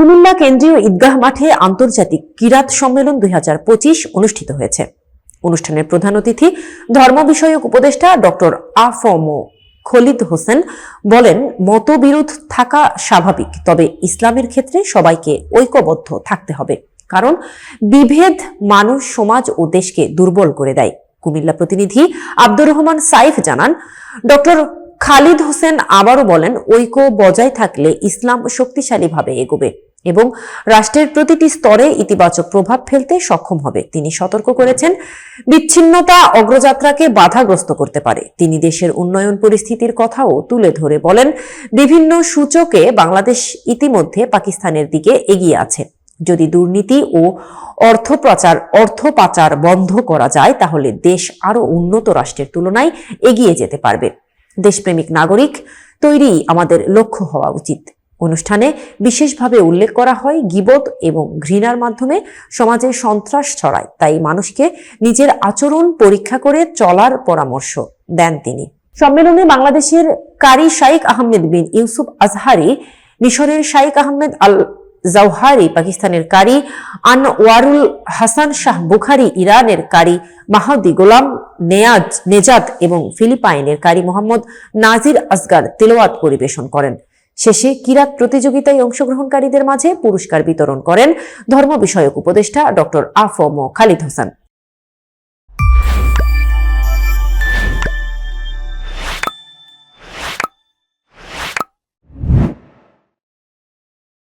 কুমিল্লা কেন্দ্রীয় ঈদগাহ মাঠে আন্তর্জাতিক কিরাত সম্মেলন দুই হাজার পঁচিশ অনুষ্ঠিত হয়েছে। অনুষ্ঠানের প্রধান অতিথি ধর্ম বিষয়ক উপদেষ্টা ডক্টর আফম খলিদ হোসেন বলেন, মতবিরোধ থাকা স্বাভাবিক, তবে ইসলামের ক্ষেত্রে সবাইকে ঐক্যবদ্ধ থাকতে হবে। কারণ, বিভেদ মানুষ, সমাজ ও দেশকে দুর্বল করে দেয়। কুমিল্লা প্রতিনিধি আব্দুর রহমান সাইফ জানান, ডক্টর খালিদ হোসেন আবারও বলেন, ঐক্য বজায় থাকলে ইসলাম শক্তিশালীভাবে এগোবে। এবং রাষ্ট্রের প্রতিটি স্তরে ইতিবাচক প্রভাব ফেলতে সক্ষম হবে। তিনি সতর্ক করেছেন, বিচ্ছিন্নতা অগ্রযাত্রাকে বাধাগ্রস্ত করতে পারে। তিনি দেশের উন্নয়ন পরিস্থিতির কথাও তুলে ধরে বলেন, বিভিন্ন সূচকে বাংলাদেশ ইতিমধ্যে পাকিস্তানের দিকে এগিয়ে আছে। যদি দুর্নীতি ও অর্থ প্রচার, অর্থ পাচার বন্ধ করা যায়, তাহলে দেশ আরও উন্নত রাষ্ট্রের তুলনায় এগিয়ে যেতে পারবে। দেশপ্রেমিক নাগরিক তৈরি আমাদের লক্ষ্য হওয়া উচিত। অনুষ্ঠানে বিশেষভাবে উল্লেখ করা হয় গিবত এবং ঘৃণার মাধ্যমে সমাজে সন্ত্রাস ছড়ায়, তাই মানুষকে নিজের আচরণ পরীক্ষা করে চলার পরামর্শ দেন তিনি। সম্মেলনে বাংলাদেশের কারি শাইখ আহমেদ বিন ইউসুফ আজহারি, মিশরের শাইখ আহমেদ আল জাওহারি, পাকিস্তানের কারি আনওয়ারুল হাসান শাহ বুখারি, ইরানের কারি মাহাদি গোলাম নেয়াজ, নেজাদ এবং ফিলিপাইনের কারি মোহাম্মদ নাজির আসগার তেলাওয়াত পরিবেশন করেন। শেষে কিরাত প্রতিযোগিতায় অংশগ্রহণকারীদের মাঝে পুরস্কার বিতরণ করেন ধর্ম বিষয়ক উপদেষ্টা ডক্টর আফম খালিদ হোসেন।